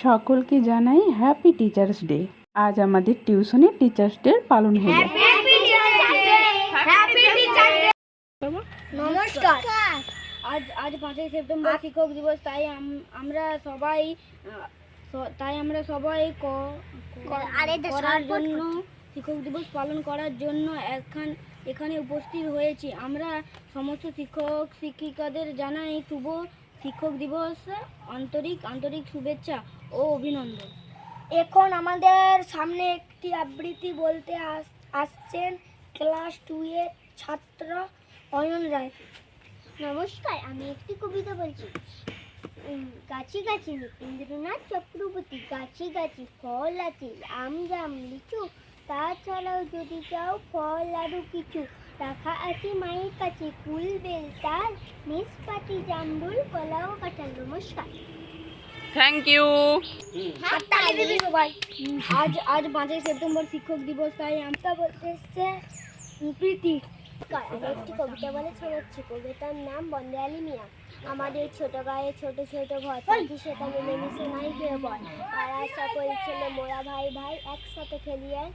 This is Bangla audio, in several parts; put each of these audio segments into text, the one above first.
সকলকে জানাই হ্যাপি টিচার্স ডে আজ আমাদের টিউশনে টিচার্স ডে পালন হলো। নমস্কার। আজ আজ পাঁচই সেপ্টেম্বর শিক্ষক দিবস তাই আম- আমরা সবাই তাই আমরা সবাই করার জন্য শিক্ষক দিবস পালন করার জন্য এখান এখানে উপস্থিত হয়েছি। আমরা সমস্ত শিক্ষক শিক্ষিকাদের জানাই শুভ শিক্ষক দিবস আন্তরিক আন্তরিক শুভেচ্ছা। ও অভিনন্দন। এখন আমাদের সামনে একটি আবৃত্তি বলতে আস- আসছেন ক্লাস টু এর ছাত্র অয়ন রায়। নমস্কার, আমি একটি কবিতা বলছি। গাছি গাছি রবীন্দ্রনাথ চক্রবর্তী, গাছি গাছি ফল আছে, আম জাম লিচু। তাছাড়াও যদি চাও ফল আরও কিছু, রাখা আছে মায়ের কাছে। কুল বেল, তাল মিসপাতি জামরুল কলা ও কাঁঠাল, নমস্কার। থ্যাংক ইউ আজ আজ পাঁচই সেপ্টেম্বর শিক্ষক দিবস, তাই আমরা বলতে এসছে প্রীতি। একটি কবিতা বলে শোনাচ্ছি কবিতার নাম বন্দে আলী মিয়া। আমাদের ছোট গায়ে ছোট ছোট ঘর থাকি সেটা মিলেমিশে নাই কেউ বল তারা সকল ছেলে, মোরা ভাই ভাই, একসাথে খেলিয়ায়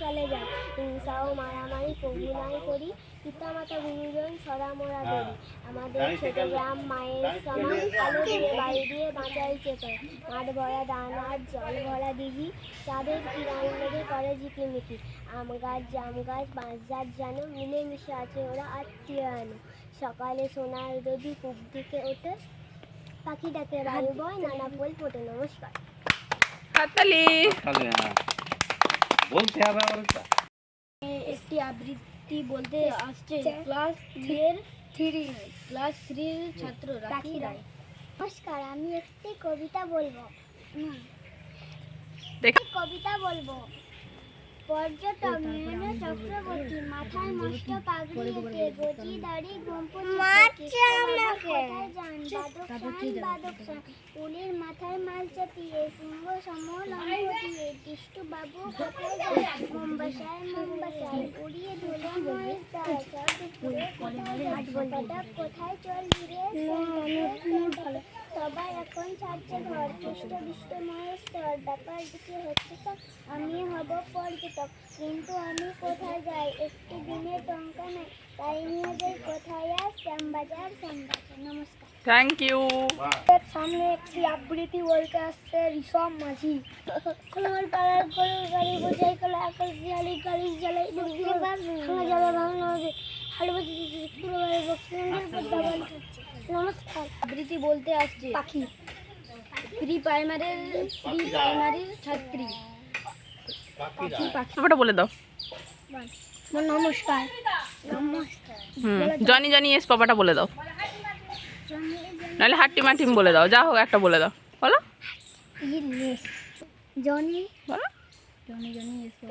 চলে যায় হিংসা ও মারামারি কবু নাই করি। পিতা মাতা গুরুজন সরা মোরা করি আমাদের ছোট গ্রাম মায়ের সমান আলো দিয়ে বাড়ি দিয়ে বাঁচাই চেপে মাঠ ভরা দানার জল ভরা দিঘি। তাদের কিরান লেগে করে ঝিকিমিকি আম গাছ জাম গাছ বাঁশ গাছ যেন মিলেমিশে আছে ওরা আত্মীয় আনো। সকালে সোনার রবি কূপ দিকে ওঠে। পাখি ডাকে বায়ু বয় নানা ফুল ফোটে নমস্কার। হাততালি হ্যাঁ। বলতে হবে আবার একটা। একটি আবৃত্তি বলতে আসছে ক্লাস থ্রি এর থ্রি। ক্লাস থ্রির ছাত্র রাখি রায়। নমস্কার আমি একটি কবিতা বলব। হুম। দেখ একটি কবিতা বলব। পর্যটক নয়ন চক্রবর্তী মাথায় মস্ত পাগড়ি এঁটে গজি দাড়ি যান? বাদক শান উলির মাথায় মাল চাপিয়ে সিংহ সমল অঙ্গটিয়ে বিষ্টু বাবু কোথায় যান মোম্বাসায় মোম্বাসায় উড়িয়ে ধুলো মহেশ দাস কোথায় চল ভালো। সবাই এখন ছাড়ছে ঘর। কৃষ্ট বিষ্ট মহেশ্বর ব্যাপার দিকে হচ্ছে সব আমি হব পর্যটক কিন্তু আমি কোথায় যাই? একটি দিনের টঙ্কা নাই। তাই নিয়ে যাই কোথায় আর শ্যামবাজার শ্যামবাজার। নমস্কার। থ্যাংক ইউ সামনে একটি আবৃত্তি বলতে আসছে ঋষভ মাঝি। আমার পাড়ার গরুর গাড়ি বোঝাই কলা আকাশ জিয়ালি গাড়ি জ্বালাই শোনা যাবে ভাঙনা হবে। হাড় বাজি পুরো বক্সিংয়ের পদ্মা বল নমস্কার আবৃত্তি বলতে আসছে পাখি। প্রি প্রাইমারির প্রি প্রাইমারির ছাত্রী। পাখি পাখি। বলে দাও। নমস্কার। নমস্কার। জনি জনি এস পাপাটা বলে দাও। নাহলে হাট্টি মাটিম বলে দাও। যা হোক একটা বলে দাও। বলো। জনি বলো জনি। জনি এসো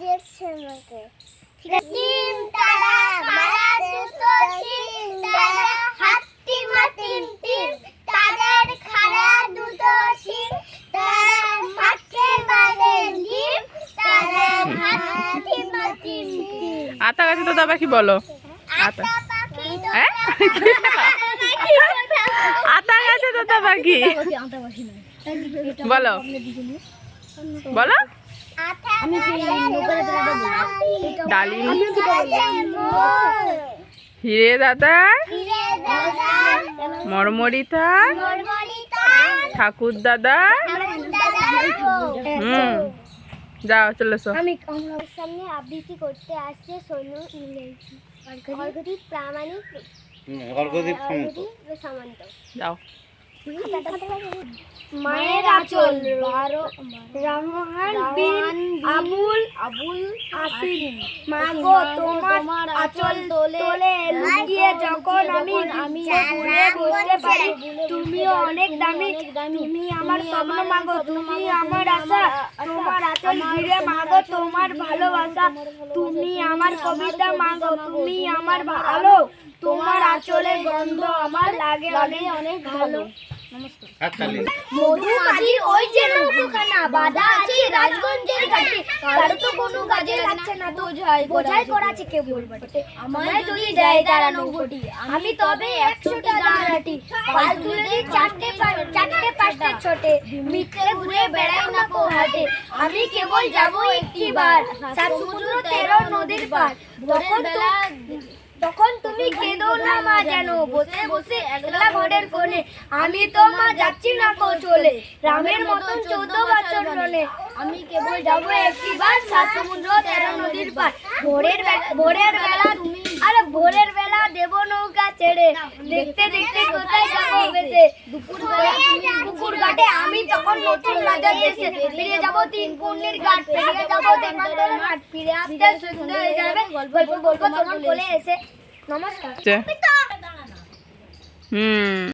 দেখছে আমাকে। টিম তারা মারা দুটো শিং তারা হাত্তি মাটিম টিম তাদের খাড়া দুটো শিং তারা মাঠে বাঁধে ডিম তারা হাত্তি মাটিম টিম আতা গাছে তো কি বলো। আতা। পাখি হ্যাঁ? আতা গাছে তো না বলো। বলো। ডালিম। হিরে দাদা। মরমরিতা। ঠাকুর দাদা। হুম। যাও চলে এসো। আমি আমার সামনে আবৃত্তি করতে আসছে সোনু ইংরেজি অর্ঘদীপ প্রামাণিক হুম, অর্ঘদীপ সমত অর্ঘদীপ সামন্ত। যাও। মায়ের আচল বারো রহমান বিন আবুল আবুল আসিন মা গো তোমার আচল তোলে। লুকিয়ে যখন আমি আমি ভুলে বুঝতে পারি তুমিও অনেক দামি। তুমি আমার স্বপ্ন মাগো তুমি আমার আশা তোমার আচল ঘিরে মাগো তোমার ভালোবাসা। তুমি আমার কবিতা মাগো তুমি আমার ভালো তোমার আচলের গন্ধ আমার লাগে অনেক অনেক ভালো। হাততালি মধু মাঝির ওই যে নৌকোখানা বাধা আছে রাজগঞ্জের ঘাটে। কারও তো কোনো কাজে লাগছে না। তো বোঝাই করাছে কেউ বলবটে আমায় যদি দেয় তারা নৌকোটি। আমি তবে একশোটা দাঁড়াটি পাল তুলে দিই চারটে চারটে পাঁচটা। ছোটে। মিথ্যে ঘুরে বেড়াই না কো হাটে আমি কেবল যাব একটি বার। সাত সমুদ্র তেরো নদীর পার তখন তখন তুমি কেঁদো না মা যেন বসে বসে একলা ঘরের কোণে। আমি তো মা যাচ্ছি না কো চলে। রামের মতন চোদ্দ বছর রনে আমি কেবল যাব একটিবার সাত সমুদ্র তেরো নদীর পার ভোরের ভোরের বেলা তুমি আরে ভোরের বেলা দেব নৌকা ছেড়ে। দেখতে দেখতে কোথায় যাব বেঁচে। দুপুর বেলা পুকুর ঘাটে আমি তখন নতুন রাজার দেশে। ফিরে যাব তিন পুণ্যের ঘাট, ফিরে যাব দেবান্তরের ঘাট ফিরে আসতে সন্ধ্যা হয়ে যাবে। গল্প বলব তোমার কোলে এসে। নমস্কার। হুম।